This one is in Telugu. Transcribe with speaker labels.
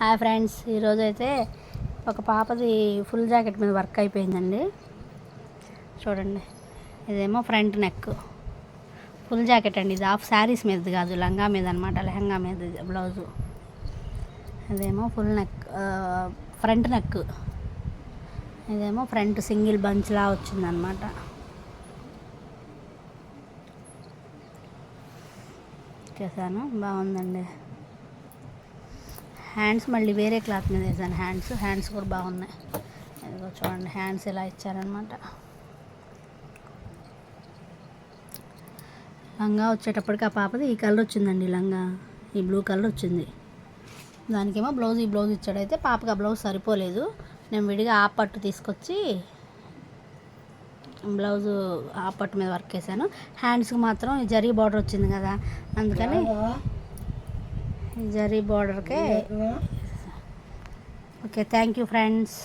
Speaker 1: హాయ్ ఫ్రెండ్స్ ఈరోజు అయితే ఒక పాపది ఫుల్ జాకెట్ మీద వర్క్ అయిపోయిందండి. చూడండి ఇదేమో ఫ్రంట్ నెక్. ఫుల్ జాకెట్ అండి ఇది హాఫ్ శారీస్ మీద కాదు లంగా మీద అనమాట లెహంగా మీద బ్లౌజు. ఇదేమో ఫుల్ నెక్ ఫ్రంట్ నెక్. ఇదేమో ఫ్రంట్ సింగిల్ బంచ్లా వచ్చిందనమాట చేశాను బాగుందండి. హ్యాండ్స్ మళ్ళీ వేరే క్లాత్ మీద వేసాను. హ్యాండ్స్ హ్యాండ్స్ కూడా బాగున్నాయి. ఇదిగో చూడండి హ్యాండ్స్ ఇలా ఇచ్చారనమాట లంగా వచ్చేటప్పటికి ఆ పాపది ఈ కలర్ వచ్చిందండి లంగా. ఈ బ్లూ కలర్ వచ్చింది. దానికేమో బ్లౌజ్ ఈ బ్లౌజ్ ఇచ్చాడైతే పాపకి ఆ బ్లౌజ్ సరిపోలేదు. నేను విడిగా ఆ పట్టు తీసుకొచ్చి బ్లౌజు ఆ పట్టు మీద వర్క్ వేసాను హ్యాండ్స్కి మాత్రం ఈ జరీ బార్డర్ వచ్చింది కదా అందుకని zari బార్డర్కే. Okay thank you friends